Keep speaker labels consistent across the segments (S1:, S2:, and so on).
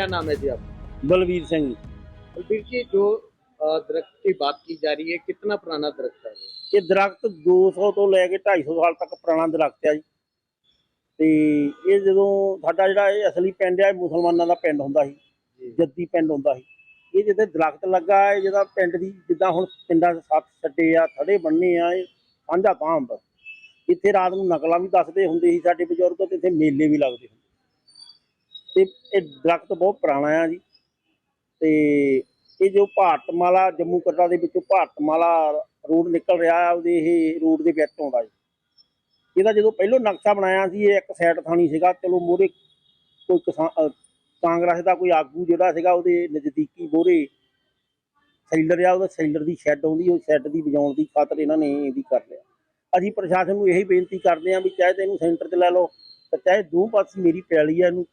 S1: क्या नाम है जी आपका
S2: बलवीर सिंह जी।
S1: बलबीर जी जो अ, दरख्त की बात की जा रही है कितना पुराना दरख्त है ये?
S2: ਇਹ ਦਰਖਤ 200 ਤੋਂ ਲੈ ਕੇ 250 ਸਾਲ ਤੱਕ ਪੁਰਾਣਾ ਦਰਖਤ ਆ ਜੀ ਤੇ ਇਹ ਜਦੋਂ ਸਾਡਾ ਜਿਹੜਾ ਇਹ ਅਸਲੀ ਪਿੰਡ ਆ ਇਹ ਮੁਸਲਮਾਨਾਂ ਦਾ ਪਿੰਡ ਹੁੰਦਾ ਸੀ
S1: ਜੀ
S2: ਜੱਦੀ ਪਿੰਡ ਹੁੰਦਾ ਸੀ ਇਹ ਜਿੱਥੇ ਦਰਖਤ ਲੱਗਾ ਹੈ ਜਿਹਦਾ ਪਿੰਡ ਦੀ ਜਿੱਦਾਂ ਹੁਣ ਪਿੰਡਾਂ 'ਚ ਸੱਤ ਛੱਡੇ ਆ ਥੜੇ ਬੰਨੇ ਆ ਇਹ ਸਾਂਝਾ ਤਾਂ ਹੁੰਦਾ ਇੱਥੇ ਰਾਤ ਨੂੰ ਨਕਲਾਂ ਵੀ ਦੱਸਦੇ ਹੁੰਦੇ ਸੀ ਸਾਡੇ ਬਜ਼ੁਰਗ ਤੇ ਇੱਥੇ ਮੇਲੇ ਵੀ ਲੱਗਦੇ ਹੁੰਦੇ ਤੇ ਇਹ ਦਰਖਤ ਬਹੁਤ ਪੁਰਾਣਾ ਆ ਜੀ। ਤੇ ਇਹ ਜੋ ਭਾਰਤਮਾਲਾ, ਜੰਮੂ ਕਟਰਾ ਦੇ ਵਿੱਚੋਂ ਭਾਰਤਮਾਲਾ ਰੋਡ ਨਿਕਲ ਰਿਹਾ ਆ, ਉਹਦੇ ਇਹ ਰੋਡ ਦੇ ਵਿੱਚ ਆਉਂਦਾ ਜੀ। ਇਹਦਾ ਜਦੋਂ ਪਹਿਲੋਂ ਨਕਸ਼ਾ ਬਣਾਇਆ ਸੀ, ਇਹ ਇੱਕ ਸਾਈਡ ਥਾਣੀ ਸੀਗਾ। ਚਲੋ ਮੋਰੇ ਕੋਈ ਕਿਸਾਨ ਕਾਂਗਰਸ ਦਾ ਕੋਈ ਆਗੂ ਜਿਹੜਾ ਸੀਗਾ, ਉਹਦੇ ਨਜ਼ਦੀਕੀ ਮੋਰੇ ਸੈਲਰ ਆ, ਉਹਦਾ ਸੈਲਰ ਦੀ ਸ਼ੈੱਡ ਆਉਂਦੀ ਉਹ ਸ਼ੈੱਡ ਦੀ ਵਜਾਉਣ ਦੀ ਖਾਤਰ ਇਹਨਾਂ ਨੇ ਇਹਦੀ ਕਰ ਲਿਆ। ਅਸੀਂ ਪ੍ਰਸ਼ਾਸਨ ਨੂੰ ਇਹੀ ਬੇਨਤੀ ਕਰਦੇ ਹਾਂ ਵੀ ਚਾਹੇ ਤੇ ਇਹਨੂੰ ਸੈਂਟਰ 'ਚ ਲੈ ਲਓ, ਤੇ ਚਾਹੇ ਦੋ ਪਾਸੇ ਮੇਰੀ ਪੈਲੀ ਆ ਇਹਨੂੰ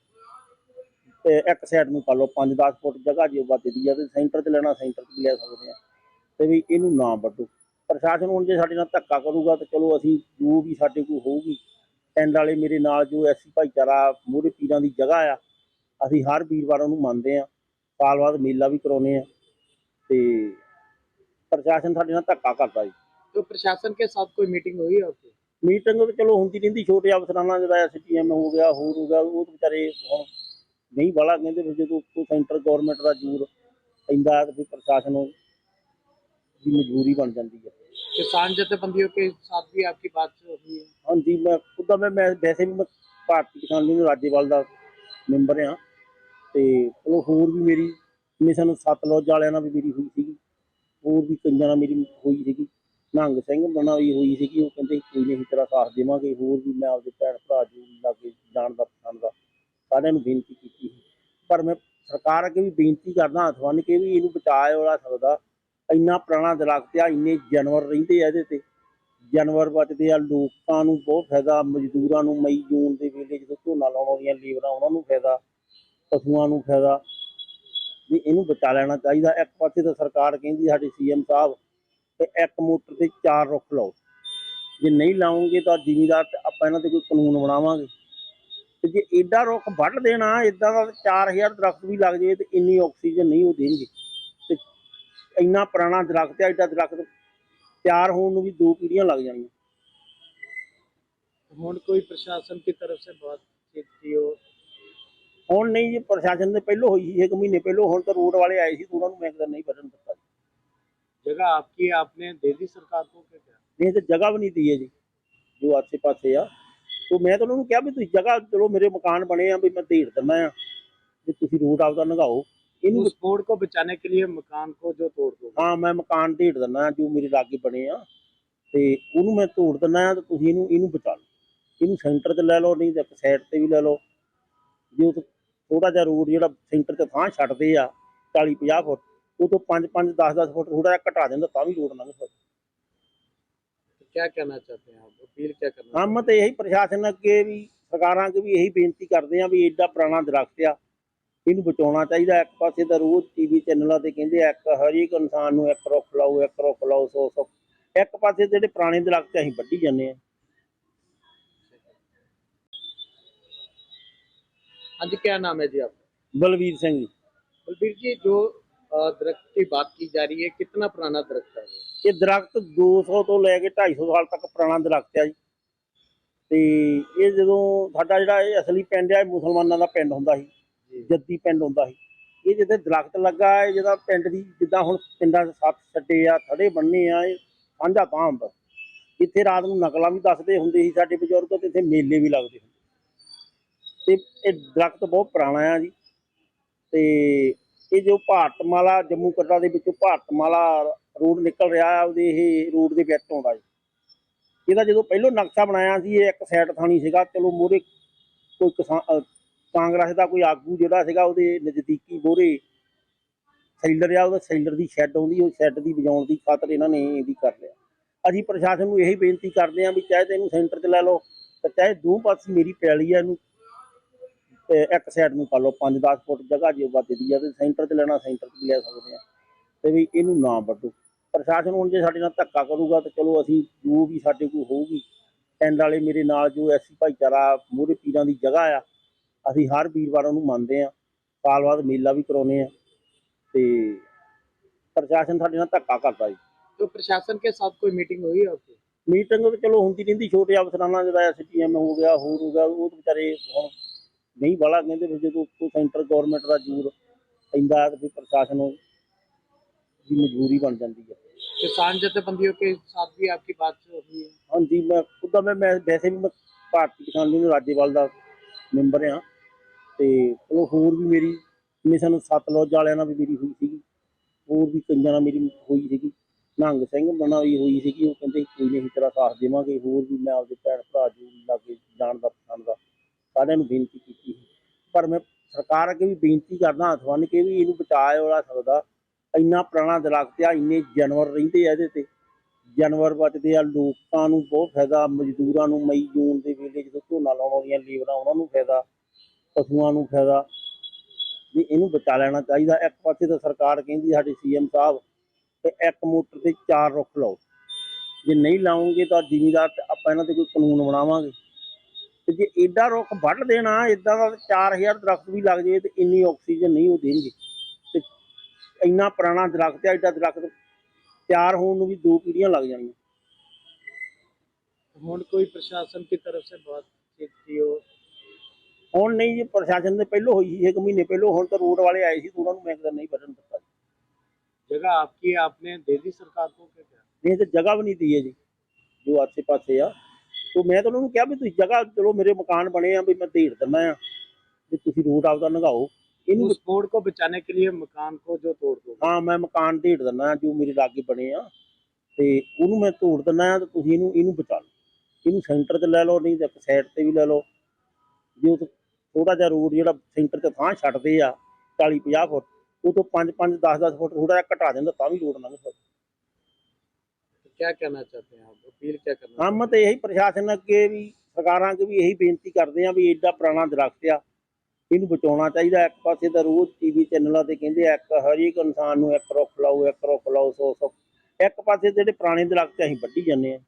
S2: ਤੇ ਇੱਕ ਸਾਈਡ ਨੂੰ ਕਰ ਲਓ 5-10 ਫੁੱਟ ਜਗ੍ਹਾ ਜੇ ਵੱਧਦੀ ਆ ਤੇ ਸੈਂਟਰ 'ਚ ਲੈਣਾ ਸੈਂਟਰ 'ਚ ਵੀ ਲੈ ਸਕਦੇ ਆ ਤੇ ਵੀ ਇਹਨੂੰ ਨਾ ਵੱਢੋ ਪ੍ਰਸ਼ਾਸਨ ਹੁਣ ਜੇ ਸਾਡੇ ਨਾਲ ਧੱਕਾ ਕਰੂਗਾ ਤੇ ਚਲੋ ਅਸੀਂ ਜੋ ਵੀ ਸਾਡੇ ਕੋਲ ਹੋਊਗੀ ਪਿੰਡ ਵਾਲੇ ਮੇਰੇ ਨਾਲ ਜੋ ਐਸੀ ਭਾਈਚਾਰਾ ਮੂਹਰੇ ਪੀਰਾਂ ਦੀ ਜਗ੍ਹਾ ਆ ਅਸੀਂ ਹਰ ਵੀਰਵਾਰ ਉਹਨੂੰ ਮੰਨਦੇ ਆ ਸਾਲ ਬਾਅਦ ਮੇਲਾ ਵੀ ਕਰਾਉਨੇ ਆ ਤੇ ਪ੍ਰਸ਼ਾਸਨ ਸਾਡੇ ਨਾਲ ਧੱਕਾ ਕਰਦਾ ਜੀ
S1: तो प्रशासन के साथ कोई मीटिंग हुई है आपकी
S2: ਮੀਟਿੰਗ ਤਾਂ ਚਲੋ ਹੁੰਦੀ ਰਹਿੰਦੀ ਛੋਟੇ ਅਫਸਰਾਂ ਨਾਲ ਜਿਹਦਾ ਐਸਟੀਐਮ ਹੋ ਗਿਆ ਹੋਰ ਹੋ ਗਿਆ ਉਹ ਤਾਂ ਵਿਚਾਰੇ ਹੁਣ ਨਹੀਂ ਬਾਲਾ ਕਹਿੰਦੇ ਫਿਰ ਜਦੋਂ ਕੋਈ ਸੈਂਟਰ ਗਵਰਨਮੈਂਟ ਦਾ ਜ਼ੋਰ ਪੈਂਦਾ ਤੇ ਫਿਰ ਪ੍ਰਸ਼ਾਸਨ ਉਹ ਦੀ ਮਜਬੂਰੀ ਬਣ ਜਾਂਦੀ ਹੈ
S1: किसान जथेबंदियों के साथ भी आपकी बात हुई है
S2: ਹਾਂਜੀ ਮੈਂ ਖੁਦਾ ਮੈਂ ਮੈਂ ਵੈਸੇ ਵੀ ਮੈਂ ਭਾਰਤੀ ਕਿਸਾਨ ਯੂਨੀਅਨ ਰਾਜੇਵਾਲ ਦਾ ਮੈਂਬਰ ਆ ਤੇ ਚਲੋ ਹੋਰ ਵੀ ਮੇਰੀ ਮਿਸ਼ਨ ਸਤਲੁਜ ਵਾਲਿਆਂ ਨਾਲ ਵੀ ਮੇਰੀ ਹੋਈ ਸੀਗੀ ਹੋਰ ਵੀ ਕਈਆਂ ਨਾਲ ਮੇਰੀ ਹੋਈ ਸੀਗੀ ਨੰਗ ਸਿੰਘ ਬਣਾ ਵੀ ਹੋਈ ਸੀਗੀ ਉਹ ਕਹਿੰਦੇ ਕੋਈ ਨਹੀਂ ਅਸੀਂ ਤੇਰਾ ਸਾਥ ਦੇਵਾਂਗੇ ਹੋਰ ਵੀ ਮੈਂ ਆਪਦੇ ਭੈਣ ਭਰਾ ਜੋ ਵੀ ਲਾਗੇ ਜਾਣ ਦਾ ਪਸੰਦ ਦਾ ਸਾਰਿਆਂ ਨੂੰ ਬੇਨਤੀ ਕੀਤੀ ਸੀ। ਪਰ ਮੈਂ ਸਰਕਾਰ ਅੱਗੇ ਵੀ ਬੇਨਤੀ ਕਰਦਾ ਹੱਥ ਬੰਨ੍ਹ ਕੇ ਵੀ ਇਹਨੂੰ ਬਚਾਇਆ ਹੋਇਆ ਸਕਦਾ। ਇੰਨਾ ਪੁਰਾਣਾ ਦਰਖਤ ਆ, ਇੰਨੇ ਜਾਨਵਰ ਰਹਿੰਦੇ ਆ ਇਹਦੇ ਤੇ। ਜਾਨਵਰ ਬਚਦੇ ਆ, ਲੋਕਾਂ ਨੂੰ ਬਹੁਤ ਫਾਇਦਾ, ਮਜ਼ਦੂਰਾਂ ਨੂੰ ਮਈ, ਜੂਨ ਦੇ ਵੇਲੇ ਜਦੋਂ ਝੋਨਾ ਲਾਉਣ ਆਉਂਦੀਆਂ ਲੇਬਰਾਂ, ਉਹਨਾਂ ਨੂੰ ਫਾਇਦਾ, ਪਸ਼ੂਆਂ ਨੂੰ ਫਾਇਦਾ। ਵੀ ਇਹਨੂੰ ਬਚਾ ਲੈਣਾ ਚਾਹੀਦਾ। ਇੱਕ ਪਾਸੇ ਤਾਂ ਸਰਕਾਰ ਕਹਿੰਦੀ ਸਾਡੀ ਸੀਐਮ ਸਾਹਿਬ ਕਿ ਇੱਕ ਮੋਟਰ ਤੇ ਚਾਰ ਰੁੱਖ ਲਾਓ। ਜੇ ਨਹੀਂ ਲਾਉਂਗੇ ਤਾਂ ਜ਼ਿਮੀਦਾਰ ਆਪਾਂ ਇਹਨਾਂ ਤੇ ਕੋਈ ਕਾਨੂੰਨ ਬਣਾਵਾਂਗੇ। ਤੇ ਜੇ ਐਡਾ ਰੁੱਖ ਵੱਢ ਦੇਣਾ ਇਦਾਂ ਦਾ 4000 ਦਰਖਤ ਵੀ ਲੱਗ ਜਾਵੇ ਤੇ ਇੰਨੀ ਆਕਸੀਜਨ ਨਹੀਂ ਉਹ ਦੇਣਗੇ। ਤੇ ਇੰਨਾ ਪੁਰਾਣਾ ਦਰਖਤ ਹੈ ਐਡਾ ਦਰਖਤ ਤਿਆਰ ਹੋਣ ਨੂੰ ਵੀ ਦੋ ਪੀੜ੍ਹੀਆਂ ਲੱਗ ਜਾਣਗੀਆਂ।
S1: ਹੁਣ ਕੋਈ ਪ੍ਰਸ਼ਾਸਨ ਦੀ ਤਰਫ ਸੇ ਬਾਤ ਕੀਤੀ ਹੋ?
S2: ਹੁਣ ਨਹੀਂ ਜੀ ਪ੍ਰਸ਼ਾਸਨ ਨੇ ਪਹਿਲੋਂ ਹੋਈ ਸੀ ਇੱਕ ਮਹੀਨੇ ਪਹਿਲੋਂ ਹੁਣ ਤਾਂ ਰੋਡ ਵਾਲੇ ਆਏ ਸੀ ਉਹਨਾਂ ਨੂੰ ਮੈਂ ਕਹਿੰਦਾ ਨਹੀਂ ਬਟਨ ਦਿੱਤਾ
S1: ਜਗ੍ਹਾ ਆਪਕੀ ਆਪਨੇ ਦੇ ਸਰਕਾਰ ਕੋ ਕਿ ਕਿਆ?
S2: ਨਹੀਂ ਤੇ ਵੀ ਨਹੀਂ ਦੀ ਜੀ ਜੋ ਆਸੇ ਪਾਸੇ ਆ। ਤੋਂ ਮੈਂ ਤਾਂ ਉਹਨਾਂ ਨੂੰ ਕਿਹਾ ਵੀ ਤੁਸੀਂ ਜਗ੍ਹਾ ਚਲੋ ਮੇਰੇ ਮਕਾਨ ਬਣੇ ਆ ਵੀ ਮੈਂ ਢੇੜ ਦਿੰਦਾ ਆ ਵੀ ਤੁਸੀਂ ਰੋਡ ਆਪਦਾ ਲੰਘਾਓ ਇਹਨੂੰ
S1: उस बोर्ड को बचाने के लिए मकान को जो तोड़ दो
S2: ਹਾਂ ਮੈਂ ਮਕਾਨ ਢੇੜ ਦਿੰਦਾ ਆ ਜੋ ਮੇਰੇ ਲਾਗੇ ਬਣੇ ਆ ਤੇ ਉਹਨੂੰ ਮੈਂ ਤੋੜ ਦਿੰਦਾ ਆ ਤੇ ਤੁਸੀਂ ਇਹਨੂੰ ਇਹਨੂੰ ਬਚਾ ਲਓ ਇਹਨੂੰ ਸੈਂਟਰ 'ਚ ਲੈ ਲਓ ਨਹੀਂ ਤਾਂ ਇੱਕ ਸਾਈਡ ਤੇ ਵੀ ਲੈ ਲਓ ਜੇ ਉਹ ਥੋੜਾ ਜਿਹਾ ਰੋਡ ਜਿਹੜਾ ਸੈਂਟਰ 'ਚ ਥਾਂ ਛੱਡਦੇ ਆ 40 50 ਫੁੱਟ ਉਹ ਤੋਂ 5 5 10 10 ਫੁੱਟ ਥੋੜਾ ਜਿਹਾ ਘਟਾ ਦਿੰਦਾ ਤਾਂ ਵੀ ਰੋਡ ਲੰਘ ਸਕਦਾ
S1: तो क्या कहना चाहते हैं आप अपील क्या करना
S2: ਹਮ ਤੇ ਇਹੀ ਪ੍ਰਸ਼ਾਸਨ ਅੱਗੇ ਵੀ ਸਰਕਾਰਾਂ ਅੱਗੇ ਵੀ ਇਹੀ ਬੇਨਤੀ ਕਰਦੇ ਆ ਵੀ ਐਡਾ ਪੁਰਾਣਾ ਦਰਖਤ ਆ ਇਹਨੂੰ ਬਚਾਉਣਾ ਚਾਹੀਦਾ ਇੱਕ ਪਾਸੇ ਤਾਂ ਰੋਜ਼ ਟੀਵੀ ਚੈਨਲਾਂ ਤੇ ਕਹਿੰਦੇ ਆ ਇੱਕ ਹਰੇਕ ਇਨਸਾਨ ਨੂੰ ਇੱਕ ਰੁੱਖ ਲਾਓ ਇੱਕ ਰੁੱਖ ਲਾਓ ਸੌ ਸੌ ਇੱਕ ਪਾਸੇ ਜਿਹੜੇ ਪੁਰਾਣੇ ਦਰਖਤ ਅਸੀਂ ਵੱਢੀ ਜਾਂਦੇ ਆ
S1: हाँ जी क्या नाम है जी आपका
S2: ਬਲਵੀਰ ਸਿੰਘ ਜੀ
S1: बलबीर जी जो अ, दरख्त की बात की जा रही है कितना पुराना दरख्त है ये?
S2: ਇਹ ਦਰਖਤ 200 ਤੋਂ ਲੈ ਕੇ 250 ਸਾਲ ਤੱਕ ਪੁਰਾਣਾ ਦਰਖਤ ਆ ਜੀ। ਤੇ ਇਹ ਜਦੋਂ ਸਾਡਾ ਜਿਹੜਾ ਇਹ ਅਸਲੀ ਪਿੰਡ ਆ ਇਹ ਮੁਸਲਮਾਨਾਂ ਦਾ ਪਿੰਡ ਹੁੰਦਾ ਸੀ ਜੱਦੀ ਪਿੰਡ ਹੁੰਦਾ ਸੀ। ਇਹ ਜਿੱਥੇ ਦਰਖਤ ਲੱਗਾ ਹੈ ਜਿਹਦਾ ਪਿੰਡ ਦੀ ਜਿੱਦਾਂ ਹੁਣ ਪਿੰਡਾਂ 'ਚ ਸੱਤ ਛੱਡੇ ਆ ਥੜੇ ਬੰਨੇ ਆ ਇਹ ਸਾਂਝਾ ਤਾਂ ਹੁੰਦਾ। ਇੱਥੇ ਰਾਤ ਨੂੰ ਨਕਲਾਂ ਵੀ ਦੱਸਦੇ ਹੁੰਦੇ ਸੀ ਸਾਡੇ ਬਜ਼ੁਰਗ ਤੇ ਇੱਥੇ ਮੇਲੇ ਵੀ ਲੱਗਦੇ ਹੁੰਦੇ ਤੇ ਇਹ ਦਰਖਤ ਬਹੁਤ ਪੁਰਾਣਾ ਆ ਜੀ। ਤੇ ਇਹ ਜੋ ਭਾਰਤਮਾਲਾ ਜੰਮੂ ਕਟਰਾ ਦੇ ਵਿੱਚੋਂ ਭਾਰਤਮਾਲਾ ਰੋਡ ਨਿਕਲ ਰਿਹਾ ਉਹਦੇ ਇਹ ਰੋਡ ਦੇ ਵਿੱਚ ਆਉਂਦਾ ਜੀ। ਇਹਦਾ ਜਦੋਂ ਪਹਿਲੋਂ ਨਕਸ਼ਾ ਬਣਾਇਆ ਸੀ, ਇਹ ਇੱਕ ਸਾਈਡ ਥਾਣੀ ਸੀਗਾ, ਚਲੋ ਮੋਰੇ ਕੋਈ ਕਿਸਾਨ ਕਾਂਗਰਸ ਦਾ ਕੋਈ ਆਗੂ ਜਿਹੜਾ ਸੀਗਾ, ਉਹਦੇ ਨਜ਼ਦੀਕੀ ਮੋਰੇ ਸੈਲਰ ਆ, ਉਹਦਾ ਸੈਲਰ ਦੀ ਸ਼ੈੱਡ ਆਉਂਦੀ, ਉਹ ਸ਼ੈੱਡ ਦੀ ਵਜਾਉਣ ਦੀ ਖਾਤਰ ਇਹਨਾਂ ਨੇ ਇਹਦੀ ਕਰ ਲਿਆ। ਅਸੀਂ ਪ੍ਰਸ਼ਾਸਨ ਨੂੰ ਇਹੀ ਬੇਨਤੀ ਕਰਦੇ ਹਾਂ ਵੀ ਚਾਹੇ ਤੇ ਇਹਨੂੰ ਸੈਂਟਰ 'ਚ ਲੈ ਲਓ, ਤੇ ਚਾਹੇ ਦੋ ਪਾਸੇ ਮੇਰੀ ਪੈਲੀ ਆ ਇਹਨੂੰ ਇੱਕ ਸਾਈਡ ਨੂੰ ਕਰ ਲਓ 5-10 ਫੁੱਟ ਜਗ੍ਹਾ ਜੇ ਵੱਧਦੀ ਆ, ਤੇ ਸੈਂਟਰ 'ਚ ਲੈਣਾ ਸੈਂਟਰ 'ਚ ਵੀ ਲੈ ਸਕਦੇ ਆ ਤੇ ਵੀ ਇਹਨੂੰ ਨਾ ਵੱਢੋ। ਪ੍ਰਸ਼ਾਸਨ ਹੁਣ ਜੇ ਸਾਡੇ ਨਾਲ ਧੱਕਾ ਕਰੂਗਾ ਤੇ ਚਲੋ ਅਸੀਂ ਜੋ ਵੀ ਸਾਡੇ ਕੋਲ ਹੋਊਗੀ ਪਿੰਡ ਵਾਲੇ ਮੇਰੇ ਨਾਲ ਜੋ ਐਸੀ ਭਾਈਚਾਰਾ ਮੂਹਰੇ ਪੀਰਾਂ ਦੀ ਜਗ੍ਹਾ ਆ ਅਸੀਂ ਹਰ ਵੀਰਵਾਰ ਉਹਨੂੰ ਮੰਨਦੇ ਆ ਸਾਲ ਬਾਅਦ ਮੇਲਾ ਵੀ ਕਰਾਉਨੇ ਆ ਤੇ ਪ੍ਰਸ਼ਾਸਨ ਸਾਡੇ ਨਾਲ ਧੱਕਾ ਕਰਦਾ ਜੀ
S1: तो प्रशासन के साथ कोई मीटिंग हुई है आपकी
S2: ਮੀਟਿੰਗ ਤਾਂ ਚਲੋ ਹੁੰਦੀ ਰਹਿੰਦੀ ਛੋਟੇ ਅਫਸਰਾਂ ਨਾਲ ਜਿਹਦਾ ਐਸਟੀਐਮ ਹੋ ਗਿਆ ਹੋਰ ਹੋ ਗਿਆ ਉਹ ਤਾਂ ਵਿਚਾਰੇ ਹੁਣ ਨਹੀਂ ਬਾਲਾ ਕਹਿੰਦੇ ਵੀ ਜਦੋਂ ਕੋਈ ਸੈਂਟਰ ਗਵਰਨਮੈਂਟ ਦਾ ਜ਼ੋਰ ਪੈਂਦਾ ਤੇ ਫਿਰ ਪ੍ਰਸ਼ਾਸਨ ਉਹ ਦੀ ਮਜਬੂਰੀ ਬਣ ਜਾਂਦੀ ਹੈ
S1: किसान जथेबंदियों के साथ भी आपकी बात हुई है
S2: ਹਾਂਜੀ ਮੈਂ ਖੁਦਾ ਮੈਂ ਮੈਂ ਵੈਸੇ ਵੀ ਮੈਂ ਭਾਰਤੀ ਕਿਸਾਨ ਯੂਨੀਅਨ ਰਾਜੇਵਾਲ ਦਾ ਮੈਂਬਰ ਆ ਤੇ ਉਹ ਹੋਰ ਵੀ ਮੇਰੀ ਮਿਸ਼ਨ ਸਤਲੁਜ ਵਾਲਿਆਂ ਨਾਲ ਵੀ ਮੇਰੀ ਹੋਈ ਸੀਗੀ ਹੋਰ ਵੀ ਕਈਆਂ ਨਾਲ ਮੇਰੀ ਹੋਈ ਸੀਗੀ ਨੰਗ ਸਿੰਘ ਬਣਾ ਵੀ ਹੋਈ ਸੀਗੀ ਉਹ ਕਹਿੰਦੇ ਕੋਈ ਨਹੀਂ ਅਸੀਂ ਤੇਰਾ ਸਾਥ ਦੇਵਾਂਗੇ ਹੋਰ ਵੀ ਮੈਂ ਆਪਦੇ ਭੈਣ ਭਰਾ ਜੋ ਵੀ ਲਾਗੇ ਜਾਣ ਦਾ ਪਸੰਦ ਦਾ ਸਾਰਿਆਂ ਨੂੰ ਬੇਨਤੀ ਕੀਤੀ ਸੀ। ਪਰ ਮੈਂ ਸਰਕਾਰ ਅੱਗੇ ਵੀ ਬੇਨਤੀ ਕਰਦਾ ਹੱਥ ਬੰਨ੍ਹ ਕੇ ਵੀ ਇਹਨੂੰ ਬਚਾਇਆ ਹੋਣਾ ਸਕਦਾ ਇੰਨਾ ਪੁਰਾਣਾ ਦਰਖਤ ਆ, ਇੰਨੇ ਜਾਨਵਰ ਰਹਿੰਦੇ ਆ ਇਹਦੇ ਤੇ। ਜਾਨਵਰ ਬਚਦੇ ਆ, ਲੋਕਾਂ ਨੂੰ ਬਹੁਤ ਫਾਇਦਾ, ਮਜ਼ਦੂਰਾਂ ਨੂੰ ਮਈ, ਜੂਨ ਦੇ ਵੇਲੇ ਜਦੋਂ ਝੋਨਾ ਲਾਉਣ ਆਉਂਦੀਆਂ, ਲੇਬਰਾਂ ਉਹਨਾਂ ਨੂੰ ਫਾਇਦਾ, ਪਸ਼ੂਆਂ ਨੂੰ ਫਾਇਦਾ। ਵੀ ਇਹਨੂੰ ਬਚਾ ਲੈਣਾ ਚਾਹੀਦਾ। ਇੱਕ ਪਾਸੇ ਤਾਂ ਸਰਕਾਰ ਕਹਿੰਦੀ ਸਾਡੇ ਸੀਐਮ ਸਾਹਿਬ ਤੇ ਇੱਕ ਮੋਟਰ ਤੇ ਚਾਰ ਰੁੱਖ ਲਾਓ। ਜੇ ਨਹੀਂ ਲਾਉਂਗੇ ਤਾਂ ਜ਼ਿਮੀਦਾਰ ਆਪਾਂ ਇਹਨਾਂ ਤੇ ਕੋਈ ਕਾਨੂੰਨ ਬਣਾਵਾਂਗੇ। ਤੇ ਜੇ ਏਡਾ ਰੁੱਖ ਵੱਢ ਦੇਣਾ ਇਦਾਂ ਦਾ 4000 ਦਰਖਤ ਵੀ ਲੱਗ ਜਾਵੇ ਤੇ ਇੰਨੀ ਆਕਸੀਜਨ ਨਹੀਂ ਉਹ ਦੇਣਗੇ। ਇੰਨਾ ਪੁਰਾਣਾ ਦਰਖਤ ਹੈ ਐਡਾ ਦਰਖਤ ਤਿਆਰ ਹੋਣ ਨੂੰ ਵੀ ਦੋ ਪੀੜ੍ਹੀਆਂ ਲੱਗ ਜਾਣੀਆਂ।
S1: ਹੁਣ ਕੋਈ ਪ੍ਰਸ਼ਾਸਨ ਦੀ ਤਰਫ ਸੇ ਬਾਤ ਕੀਤੀ ਹੋ?
S2: ਹੁਣ ਨਹੀਂ ਜੀ ਪ੍ਰਸ਼ਾਸਨ ਨੇ ਪਹਿਲੋਂ ਹੋਈ ਸੀ 1 ਮਹੀਨੇ ਪਹਿਲੋਂ ਹੁਣ ਤਾਂ ਰੋਡ ਵਾਲੇ ਆਏ ਸੀ ਉਹਨਾਂ ਨੂੰ ਮੈਂ ਕਿਹਾ ਨਹੀਂ ਬਟਨ ਦਿੱਤਾ
S1: ਜਗ੍ਹਾ ਆਪਕੀ ਆਪਨੇ ਦੇ ਸਰਕਾਰ ਕੋ ਕਿਹਾ?
S2: ਨਹੀਂ ਤੇ ਜਗ੍ਹਾ ਵੀ ਨਹੀਂ ਦੀ ਜੀ ਜੋ ਆਸੇ ਪਾਸੇ ਆ। ਤੋ ਮੈਂ ਤਾਂ ਉਹਨਾਂ ਨੂੰ ਕਿਹਾ ਵੀ ਤੁਸੀਂ ਜਗ੍ਹਾ ਚਲੋ ਮੇਰੇ ਮਕਾਨ ਬਣੇ ਆ ਵੀ ਮੈਂ ਢੇੜ ਦਿੰਦਾ ਆ ਵੀ ਤੁਸੀਂ ਰੋਡ ਆਪਦਾ ਲੰਘਾਓ। ਇਹਨੂੰ
S1: उस बोर्ड को बचाने के लिए मकान को जो तोड़ दो
S2: ਹਾਂ ਮੈਂ ਮਕਾਨ ਢੇੜ ਦਿੰਦਾ ਆ ਜੋ ਮੇਰੇ ਲਾਗੇ ਬਣੇ ਆ ਤੇ ਉਹਨੂੰ ਮੈਂ ਤੋੜ ਦਿੰਦਾ ਆ ਤੇ ਤੁਸੀਂ ਇਹਨੂੰ ਇਹਨੂੰ ਬਚਾ ਲਓ ਇਹਨੂੰ ਸੈਂਟਰ 'ਚ ਲੈ ਲਓ ਨਹੀਂ ਤਾਂ ਇੱਕ ਸਾਈਡ ਤੇ ਵੀ ਲੈ ਲਓ ਜੇ ਉਹ ਥੋੜਾ ਜਿਹਾ ਰੋਡ ਜਿਹੜਾ ਸੈਂਟਰ 'ਚ ਥਾਂ ਛੱਡਦੇ ਆ 40 50 ਫੁੱਟ ਉਹ ਤੋਂ 5 5 10 10 ਫੁੱਟ ਥੋੜਾ ਜਿਹਾ ਘਟਾ ਦਿੰਦਾ ਤਾਂ ਵੀ ਰੋਡ ਲੰਘ ਸਕਦਾ
S1: तो क्या कहना चाहते हैं आप अपील क्या करना
S2: ਹਮ ਤੇ ਇਹੀ ਪ੍ਰਸ਼ਾਸਨ ਅੱਗੇ ਵੀ ਸਰਕਾਰਾਂ ਅੱਗੇ ਵੀ ਇਹੀ ਬੇਨਤੀ ਕਰਦੇ ਆ ਵੀ ਐਡਾ ਪੁਰਾਣਾ ਦਰਖਤ ਆ ਇਹਨੂੰ ਬਚਾਉਣਾ ਚਾਹੀਦਾ। ਇੱਕ ਪਾਸੇ ਤਾਂ ਰੋਜ਼ ਟੀਵੀ ਚੈਨਲਾਂ ਤੇ ਕਹਿੰਦੇ ਆ, ਇੱਕ ਹਰੇਕ ਇਨਸਾਨ ਨੂੰ ਇੱਕ ਰੁੱਖ ਲਾਓ, ਇੱਕ ਰੁੱਖ ਲਾਓ ਸੌ ਸੌ ਇੱਕ ਪਾਸੇ ਜਿਹੜੇ ਪੁਰਾਣੇ ਦਰਖਤ ਅਸੀਂ ਵੱਢੀ ਜਾਂਦੇ ਆ।